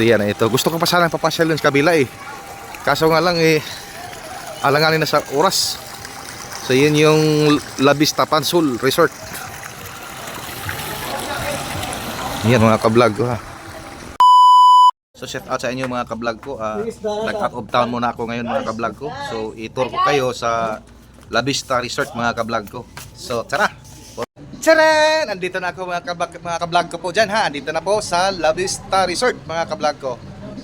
Yan ito. Gusto ko pa sana papasyal dun sa kabila eh. Kaso nga lang eh, alanganin na sa oras. So yun yung La Vista Pansul Resort. Yan mga kablog ha. So shout out sa inyo mga kablog ko. Uh, Nag-out of town muna ako ngayon mga kablog ko. So i-tour ko kayo sa La Vista Resort mga kablog ko. So tara! Tcharan! Andito na ako mga kablog, mga kablog ko po dyan ha. Andito na po sa La Vista Resort mga kablog ko.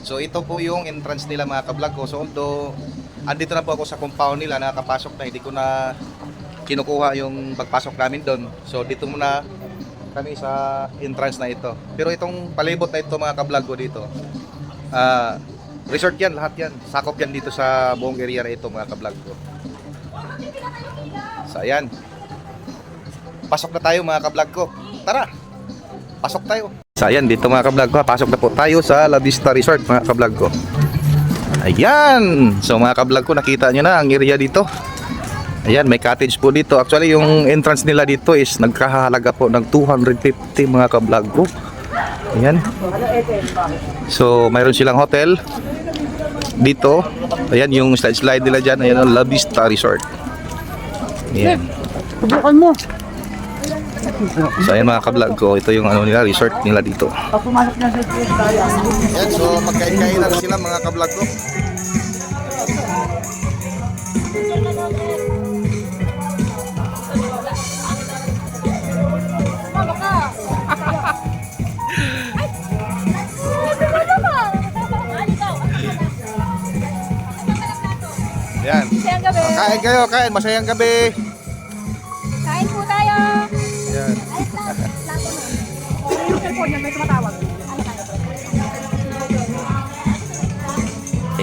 So ito po yung entrance nila mga kablog ko. So although andito na po ako sa compound nila, nakapasok na, hindi ko na kinukuha yung pagpasok namin doon. So dito muna kami sa entrance na ito. Pero itong palibot na ito mga kablog ko dito. ah resort yan, lahat yan. Sakop yan dito sa buong area na ito mga kablog ko. So ayan. Pasok na tayo mga kablog ko. Tara. Pasok tayo. So ayan dito mga kablog ko. Pasok na po tayo sa La Vista Resort mga kablog ko. Ayan. So mga kablog ko nakita nyo na ang area dito. Ayan, may cottage po dito. Actually, yung entrance nila dito is nagkahalaga po ng 250 mga kablog ko. Ayan. So, mayroon silang hotel dito. Ayan, yung slide-slide nila dyan. Ayan, ang La Vista Resort. Ayan. Subukan mo. So, ayan mga kablog ko. Ito yung ano nila, resort nila dito. Ayan, so magkain-kain na sila mga kablog ko. Gabi. Kain kayo, kain. Masayang gabi. May tumatawag.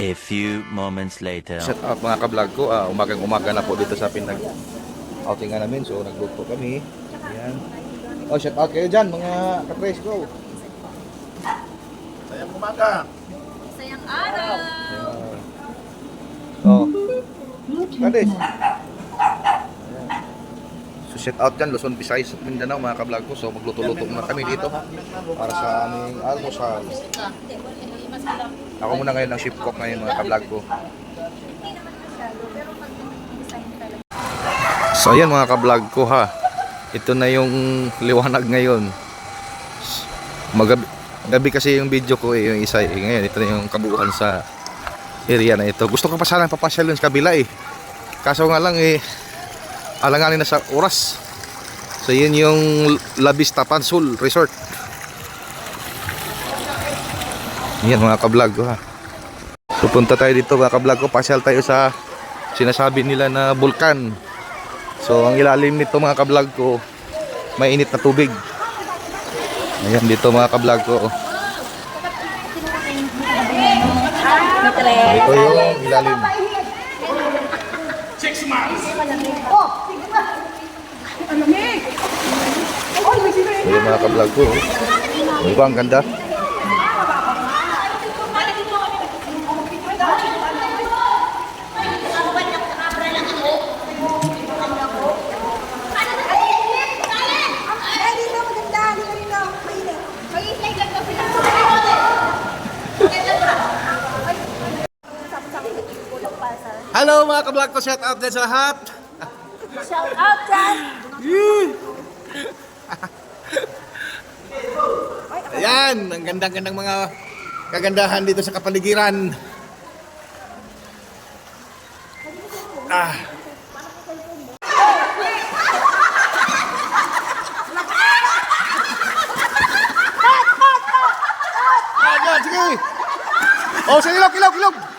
A few moments later. Shout out mga kablog ko. Ah, umagang umaga na po dito sa pinag outingan namin. So nag-book po kami. Ayan. Oh, shout out kayo dyan mga katres ko. Sayang umaga. Masayang araw. Ayan. Oh. Katres. Shout out dyan, Luzon, Visayas Mindanao mga kablog ko. So magluto-luto muna kami dito para sa aming almusal. Ako muna ngayon ang ship cook ngayon mga kablog ko. So ayan mga ka-vlog ko ha. Ito na yung liwanag ngayon. Magabi gabi kasi yung video ko eh, yung isa eh. Ngayon ito na yung kabuuan sa area na ito. Gusto ko pa sana papasyal dun sa kabila eh. Kaso nga lang eh alanganin na sa oras. So yun yung La Vista Pansul Resort. Yan mga ka-vlog ko ha. Pupunta tayo dito mga ka-vlog ko. Pasyal tayo sa sinasabi nila na bulkan. So ang ilalim nito mga ka-vlog ko, may init na tubig. Ayan dito mga ka-vlog ko. Ito yung ilalim. Ayan mga ka-vlog ko. Ano ba ang ganda? Hello mga ka-vlog ko, shout out din sa lahat. Shout out dyan. Ayan, ang ganda-gandang mga kagandahan dito sa kapaligiran. Ah. Yan, sige. Oh, sa ilog, ilog, ilog.